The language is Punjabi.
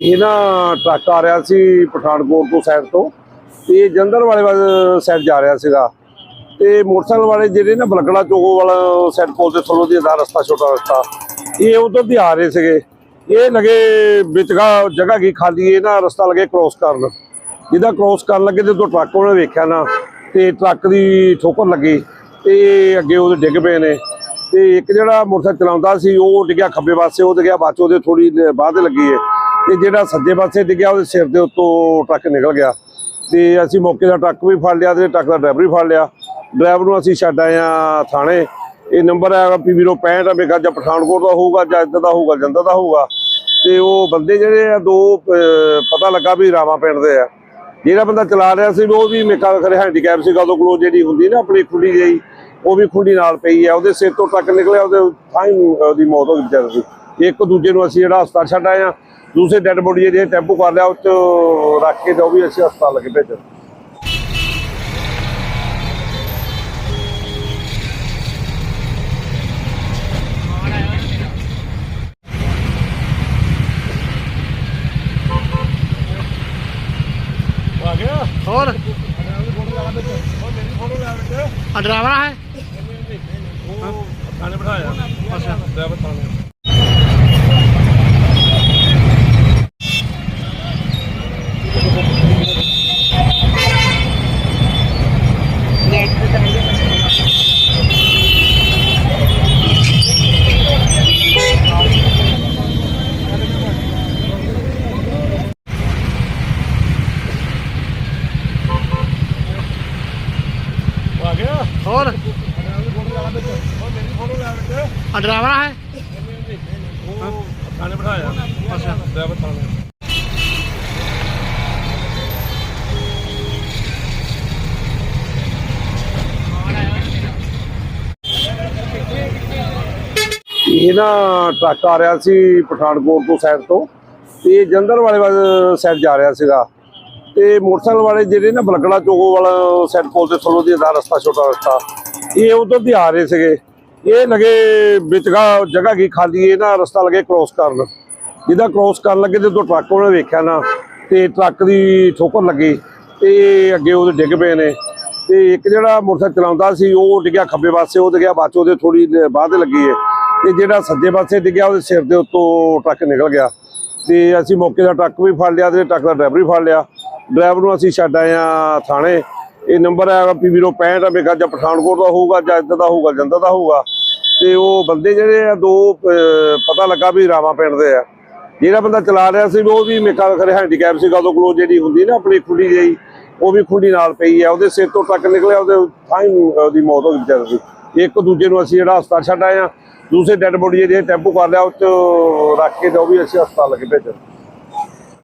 ਇਹ ਨਾ ਟਰੱਕ ਆ ਰਿਹਾ ਸੀ ਪਠਾਨਕੋਟ ਤੋਂ ਸਾਈਡ ਤੋਂ ਤੇ ਇਹ ਜੰਦਰ ਵਾਲੇ ਵੱਲ ਸਾਈਡ ਜਾ ਰਿਹਾ ਸੀਗਾ। ਤੇ ਮੋਟਰਸਾਈਕਲ ਵਾਲੇ ਜਿਹੜੇ ਨਾ ਬਲਗੜਾ ਚੋਕੋ ਵਾਲਾ ਸਾਈਡ ਪੁਲ ਦੇ ਥੱਲੋਂ ਦੀ ਦਾ ਰਸਤਾ, ਛੋਟਾ ਰਸਤਾ, ਇਹ ਉਧਰ ਦੀ ਆ ਰਹੇ ਸੀਗੇ। ਇਹ ਲਗੇ ਵਿਚਗਾ ਜਗ੍ਹਾ ਕੀ ਖਾਲੀ, ਇਹ ਨਾ ਰਸਤਾ ਲਗੇ ਕ੍ਰੋਸ ਕਰਨ। ਜਿਹਦਾ ਕ੍ਰੋਸ ਕਰਨ ਲੱਗੇ ਤੇ ਤੋਂ ਟਰੱਕ ਉਹਨੇ ਵੇਖਿਆ ਨਾ, ਤੇ ਟਰੱਕ ਦੀ ਠੋਕਰ ਲੱਗੀ ਤੇ ਇਹ ਅੱਗੇ ਉਹਦੇ ਡਿੱਗ ਪਏ ਨੇ। ਤੇ ਇੱਕ ਜਿਹੜਾ ਮੋਟਰਸਾਈਕਲ ਚਲਾਉਂਦਾ ਸੀ, ਉਹ ਡਿੱਗਿਆ ਖੱਬੇ ਪਾਸੇ, ਉਹ ਡਿੱਗਿਆ ਬਾਅਦ 'ਚ ਉਹਦੇ ਥੋੜੀ ਬਾਅਦ ਲੱਗੀ ਹੈ ਤੇ ਜਿਹੜਾ ਸੱਜੇ ਪਾਸੇ ਡਿੱਗਿਆ, ਉਹਦੇ ਸਿਰ ਦੇ ਉੱਤੋਂ ਟਰੱਕ ਨਿਕਲ ਗਿਆ। ਤੇ ਅਸੀਂ ਮੌਕੇ ਦਾ ਟਰੱਕ ਵੀ ਫੜ ਲਿਆ ਤੇ ਟਰੱਕ ਦਾ ਡਰਾਈਵਰ ਵੀ ਫੜ ਲਿਆ। ਡਰਾਈਵਰ ਨੂੰ ਅਸੀਂ ਛੱਡ ਆਏ ਆ ਥਾਣੇ। ਇਹ ਨੰਬਰ ਹੈ ਪੀਵੀ 65 ਮੇਗਾ ਜਾਂ ਪਠਾਨਕੋਟ ਦਾ ਹੋਊਗਾ ਜਾਂ ਇੱਧਰ ਦਾ ਹੋਊਗਾ ਜੰਦਰ ਦਾ ਹੋਊਗਾ। ਤੇ ਉਹ ਬੰਦੇ ਜਿਹੜੇ ਆ, ਦੋ ਪਤਾ ਲੱਗਾ ਵੀ ਰਾਮਾ ਪਿੰਡ ਦੇ ਆ। ਜਿਹੜਾ ਬੰਦਾ ਚਲਾ ਰਿਹਾ ਸੀ, ਉਹ ਵੀ ਮੇਕਾ ਖਰੇ ਹੈਂਡੀਕੈਪ ਸੀਗਾ, ਉਹਦੇ ਕੋਲ ਜਿਹੜੀ ਹੁੰਦੀ ਨਾ ਆਪਣੀ ਖੁੱਡੀ ਜਿਹੀ, ਉਹ ਵੀ ਖੁੱਡੀ ਨਾਲ ਪਈ ਆ। ਉਹਦੇ ਸਿਰ ਤੋਂ ਟੱਕ ਨਿਕਲਿਆ, ਉਹਦੇ ਥਾਂ ਹੀ ਉਹਦੀ ਮੌਤ ਹੋ ਗਈ ਵਿਚਾਰੇ ਦੀ। ਇੱਕ ਦੂਜੇ ਨੂੰ ਅਸੀਂ ਜਿਹੜਾ ਹਸਪਤਾਲ ਛੱਡ ਆਏ ਆ ਦੂਸਰੇ ਡੈੱਡ ਬੋਡੀ ਜਿਹੜੇ ਟੈਂਪੂ ਕਰ ਲਿਆ ਉਹ 'ਚ ਰੱਖ ਕੇ ਉਹ ਵੀ ਅਸੀਂ ਹਸਪਤਾਲ ਲੱਗੇ ਭੇਜਣ। ਹੋਰ? ਆ ਡਰਾਈਵਰ ਹੈ? ਥਾਣੇ ਬਿਠਾਇਆ ਅੱਛਾ। ਡਰਾਈਵਰ ਥਾਣੇ ਹੋਰ? ਆ ਡਰਾਈਵਰ ਹੈ ਥਾਣੇ ਬਿਠਾਇਆ। ਅੱਛਾ। ਡਰਾਈਵਰ ਥਾਣੇ। ਇਹ ਨਾ ਟਰੱਕ ਆ ਰਿਹਾ ਸੀ ਪਠਾਨਕੋਟ ਤੋਂ ਸਾਈਡ ਤੋਂ ਤੇ ਇਹ ਜੰਦਰ ਵਾਲੇ ਵੱਲ ਸਾਈਡ ਜਾ ਰਿਹਾ ਸੀਗਾ। ਤੇ ਮੋਟਰਸਾਈਕਲ ਵਾਲੇ ਜਿਹੜੇ ਨਾ ਬਲਗੜਾ ਚੋਕੋ ਵਾਲਾ ਸਾਈਡ ਪੁਲ ਦੇ ਥੱਲੋਂ ਦੀ ਦਾ ਰਸਤਾ, ਛੋਟਾ ਰਸਤਾ, ਇਹ ਉਧਰ ਦੀ ਆ ਰਹੇ ਸੀਗੇ। ਇਹ ਲਗੇ ਵਿਚਗਾ ਜਗ੍ਹਾ ਕੀ ਖਾਲੀ, ਇਹ ਨਾ ਰਸਤਾ ਲਗੇ ਕ੍ਰੋਸ ਕਰਨ। ਜਿਹਦਾ ਕ੍ਰੋਸ ਕਰਨ ਲੱਗੇ ਤੇ ਤੋਂ ਟਰੱਕ ਉਹਨੇ ਵੇਖਿਆ ਨਾ, ਤੇ ਟਰੱਕ ਦੀ ਠੋਕਰ ਲੱਗੀ ਤੇ ਅੱਗੇ ਉਹਦੇ ਡਿੱਗ ਪਏ ਨੇ। ਤੇ ਇੱਕ ਜਿਹੜਾ ਮੋਟਰਸਾਈਕਲ ਚਲਾਉਂਦਾ ਸੀ, ਉਹ ਡਿੱਗਿਆ ਖੱਬੇ ਪਾਸੇ, ਉਹ ਡਿੱਗਿਆ ਬਾਅਦ 'ਚ ਉਹਦੇ ਥੋੜੀ ਬਾਅਦ ਲੱਗੀ ਹੈ ਤੇ ਜਿਹੜਾ ਸੱਜੇ ਪਾਸੇ ਡਿੱਗਿਆ, ਉਹਦੇ ਸਿਰ ਦੇ ਉੱਤੋਂ ਟਰੱਕ ਨਿਕਲ ਗਿਆ। ਤੇ ਅਸੀਂ ਮੌਕੇ ਦਾ ਟਰੱਕ ਵੀ ਫੜ ਲਿਆ ਤੇ ਟਰੱਕ ਦਾ ਡਰਾਈਵਰ ਵੀ ਫੜ ਲਿਆ। ਡਰਾਈਵਰ ਨੂੰ ਅਸੀਂ ਛੱਡ ਆਏ ਆ ਥਾਣੇ। ਇਹ ਨੰਬਰ ਹੈ ਪੀਵੀ 65 ਮੇਗਾ ਜਾਂ ਪਠਾਨਕੋਟ ਦਾ ਹੋਊਗਾ ਜਾਂ ਇੱਧਰ ਦਾ ਹੋਊਗਾ ਜੰਦਰ ਦਾ ਹੋਊਗਾ। ਤੇ ਉਹ ਬੰਦੇ ਜਿਹੜੇ ਆ, ਦੋ ਪਤਾ ਲੱਗਾ ਵੀ ਰਾਮਾ ਪਿੰਡ ਦੇ ਆ। ਜਿਹੜਾ ਬੰਦਾ ਚਲਾ ਰਿਹਾ ਸੀ, ਉਹ ਵੀ ਮੇਕਾ ਖਰੇ ਹੈਂਡੀਕੈਪ ਸੀਗਾ, ਉਹਦੇ ਕੋਲ ਜਿਹੜੀ ਹੁੰਦੀ ਨਾ ਆਪਣੀ ਖੁੱਡੀ ਜਿਹੀ, ਉਹ ਵੀ ਖੁੱਡੀ ਨਾਲ ਪਈ ਆ। ਉਹਦੇ ਸਿਰ ਤੋਂ ਟੱਕ ਨਿਕਲਿਆ, ਉਹਦੇ ਥਾਂ ਹੀ ਉਹਦੀ ਮੌਤ ਹੋ ਗਈ ਵਿਚਾਰੇ ਦੀ। ਇੱਕ ਦੂਜੇ ਨੂੰ ਅਸੀਂ ਜਿਹੜਾ ਹਸਪਤਾਲ ਛੱਡ ਆਏ ਆ ਦੂਸਰੇ ਡੈੱਡ ਬੋਡੀ ਜਿਹੜੇ ਟੈਂਪੂ ਕਰ ਲਿਆ, ਉਹ 'ਚ ਰੱਖ ਕੇ ਤੇ ਵੀ ਅਸੀਂ ਹਸਪਤਾਲ ਲੱਗੇ ਭੇਜਣ।